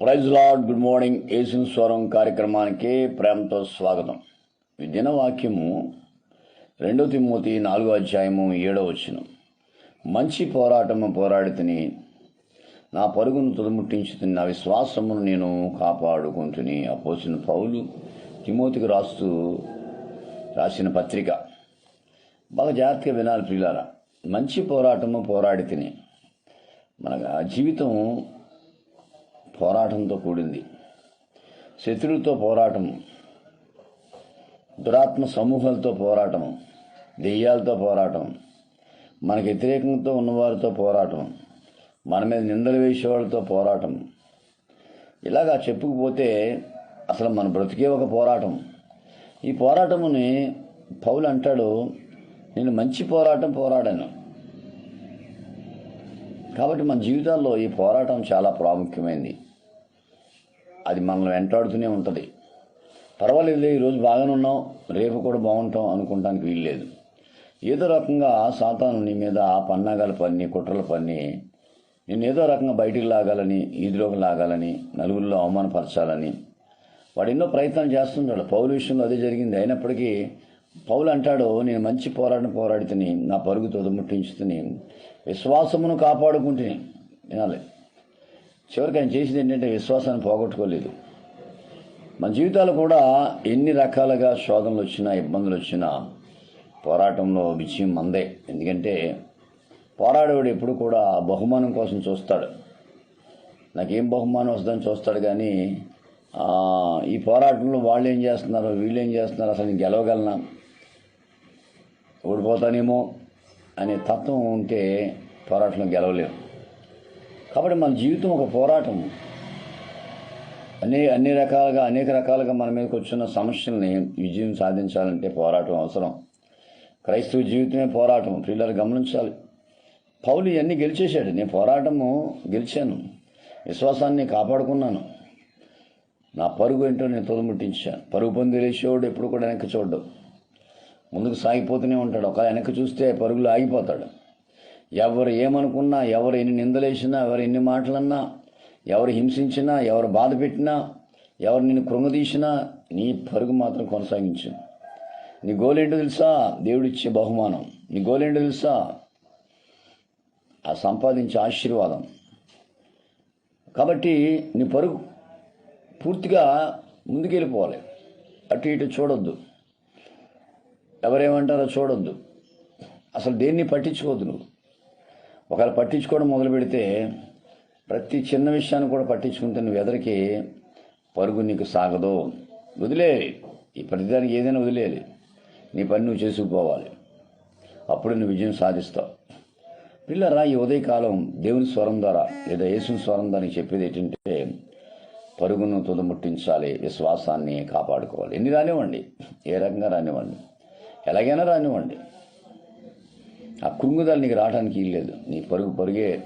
Praise lord good morning. ఏసిన్ స్వరం కార్యక్రమానికి ప్రేమతో స్వాగతం. ఈ దినవాక్యము రెండో తిమ్మోతి నాలుగో అధ్యాయము ఏడో వచ్చిన మంచి పోరాటము పోరాడితిని నా పరుగును తుదముట్టించుతుని నా విశ్వాసమును నేను కాపాడుకుంటుని. అపోసిన పౌలు తిమోతికి రాస్తూ రాసిన పత్రిక. బాగా జాగ్రత్తగా వినాలి ప్రియులారా. మంచి పోరాటము పోరాడితిని మన జీవితం పోరాటంతో కూడింది. శత్రువులతో పోరాటం దురాత్మ సమూహాలతో పోరాటం దెయ్యాలతో పోరాటం మనకు వ్యతిరేకంతో ఉన్నవారితో పోరాటం మన మీద నిందలు వేసేవాళ్ళతో పోరాటం. ఇలాగా చెప్పుకుపోతే అసలు మన బ్రతికే ఒక పోరాటం. ఈ పోరాటముని పౌలు అంటాడు నేను మంచి పోరాటం పోరాడాను. కాబట్టి మన జీవితాల్లో ఈ పోరాటం చాలా ప్రాముఖ్యమైనది అది మనల్ని వెంటాడుతూనే ఉంటుంది. పర్వాలేదు ఈరోజు బాగానే ఉన్నాం రేపు కూడా బాగుంటాం అనుకోవడానికి వీల్లేదు. ఏదో రకంగా సాతాను నీ మీద పన్నాగాల పన్ని కుట్రల పన్ని నేను ఏదో రకంగా బయటికి లాగాలని ఈదిలోకి లాగాలని నలుగురిలో అవమానపరచాలని. వాడు ఎన్నో ప్రయత్నాలు చేస్తుంటాడు. పౌలు విషయంలో అదే జరిగింది. అయినప్పటికీ పౌలు అంటాడు నేను మంచి పోరాటం పోరాడితేని నా పరుగు తొదముట్టించుతుని విశ్వాసమును కాపాడుకుంటుని. వినాలి. చివరికి ఆయన చేసింది ఏంటంటే విశ్వాసాన్ని పోగొట్టుకోలేదు. మన జీవితాలు కూడా ఎన్ని రకాలుగా శోధనలు వచ్చినా ఇబ్బందులు వచ్చినా పోరాటంలో విజయం మందే. ఎందుకంటే పోరాడేవాడు ఎప్పుడు కూడా బహుమానం కోసం చూస్తాడు. నాకేం బహుమానం వస్తుందని చూస్తాడు కానీ ఈ పోరాటంలో వాళ్ళు ఏం చేస్తున్నారు వీళ్ళు ఏం చేస్తున్నారు అసలు నేను గెలవగలనా? ఓడిపోతానేమో అనే తత్వం ఉంటే పోరాటంలో గెలవలేము కాబట్టి మన జీవితం ఒక పోరాటం. అన్ని అన్ని రకాలుగా అనేక రకాలుగా మన మీదకి వచ్చిన సమస్యల్ని విజయం సాధించాలంటే పోరాటం అవసరం. క్రైస్తవ జీవితమే పోరాటం. పిల్లలు గమనించాలి. పౌలు ఇవన్నీ గెలిచేశాడు. నేను పోరాటము గెలిచాను. విశ్వాసాన్ని కాపాడుకున్నాను. నా పరుగు ఏంటో నేను తొలముట్టించాను పరుగు పొంది లేచేవాడు ఎప్పుడు కూడా వెనక్కి చూడడు. ముందుకు సాగిపోతూనే ఉంటాడు. ఒక వెనక్కి చూస్తే పరుగులు ఆగిపోతాడు. ఎవరు ఏమనుకున్నా ఎవరు ఎన్ని నిందలేసినా ఎవరు ఎన్ని మాటలన్నా ఎవరు హింసించినా ఎవరు బాధ పెట్టినా ఎవరు నిన్ను కృంగదీసినా నీ పరుగు మాత్రం కొనసాగించు. నీ గోలేంటో తెలుసా? దేవుడిచ్చే బహుమానం. నీ గోలేంటో తెలుసా? ఆ సంపాదించే ఆశీర్వాదం. కాబట్టి నీ పరుగు పూర్తిగా ముందుకెళ్ళిపోవాలి. అటు ఇటు చూడొద్దు. ఎవరేమంటారో చూడొద్దు. అసలు దేన్ని పట్టించుకోవద్దు నువ్వు. ఒకవేళ పట్టించుకోవడం మొదలు పెడితే ప్రతి చిన్న విషయాన్ని కూడా పట్టించుకుంటే నువ్వు ఎదరికి పరుగు నీకు సాగదు. వదిలేయాలి. ఈ ప్రతిదానికి ఏదైనా వదిలేయాలి. నీ పని నువ్వు చేసుకుపోవాలి. అప్పుడు నువ్వు విజయం సాధిస్తావు. పిల్లరా ఈ ఉదయకాలం దేవుని స్వరం ద్వారా లేదా యేసుని స్వరం ద్వారా నీకు చెప్పేది ఏంటంటే పరుగును తుదముట్టించాలి విశ్వాసాన్ని కాపాడుకోవాలి. ఎన్ని రానివ్వండి? ఏ రకంగా రానివ్వండి? ఎలాగైనా రానివ్వండి. ఆ కుంగుదల నీకు రావడానికి లేదు. నీ పరుగు పరుగే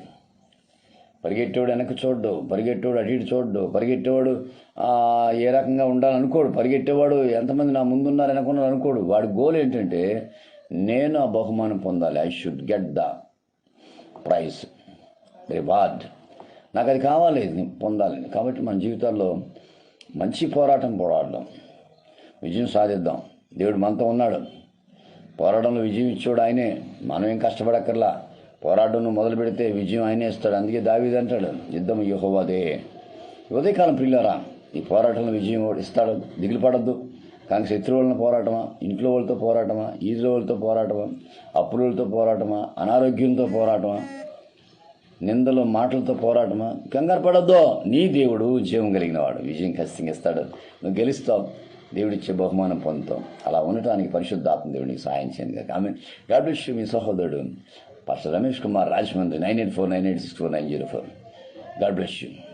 పరిగెట్టేవాడు వెనక్కి చూడ్డు పరిగెట్టేవాడు అటు ఇటు చూడ్డు పరిగెట్టేవాడు ఏ రకంగా ఉండాలనుకోడు పరిగెట్టేవాడు ఎంతమంది నా ముందున్నారు వెనకున్నారు అనుకోడు. వాడి గోల్ ఏంటంటే నేను ఆ బహుమానం పొందాలి. I should get the prize reward నాకు అది కావాలి పొందాలి. కాబట్టి మన జీవితాల్లో మంచి పోరాటం పోరాడడం విజయం సాధిద్దాం. దేవుడు మనతో ఉన్నాడు. పోరాటంలో విజయం ఇచ్చాడు ఆయనే. మనం ఏం కష్టపడక్కర్లా. పోరాటం మొదలు పెడితే విజయం ఆయనే ఇస్తాడు. అందుకే దావీది అంటాడు యుద్ధం యహోవాదే. ఉదయకాలం ప్రియులారా ఈ పోరాటంలో విజయం ఇస్తాడు దిగులు పడద్దు. కానీ శత్రువులను పోరాటమా ఇంట్లో వాళ్ళతో పోరాటమా ఈదుల వాళ్ళతో పోరాటమా అప్పులతో పోరాటమా అనారోగ్యంతో పోరాటమా నిందలు మాటలతో పోరాటమా కంగారు పడద్దో. నీ దేవుడు జీవం కలిగిన వాడు విజయం ఖచ్చితంగా ఇస్తాడు. నువ్వు గెలుస్తావు. దేవుడిచ్చే బహుమానం పొందుతాం. అలా ఉండటానికి పరిశుద్ధాత్మ దేవుడికి సాయం చేయండి ఆమె గాడ్ విష్ మీ సహోదరుడు. Pastor Ramesh Kumar Rajahmundry nine eight four nine eight six four nine zero four. God bless you.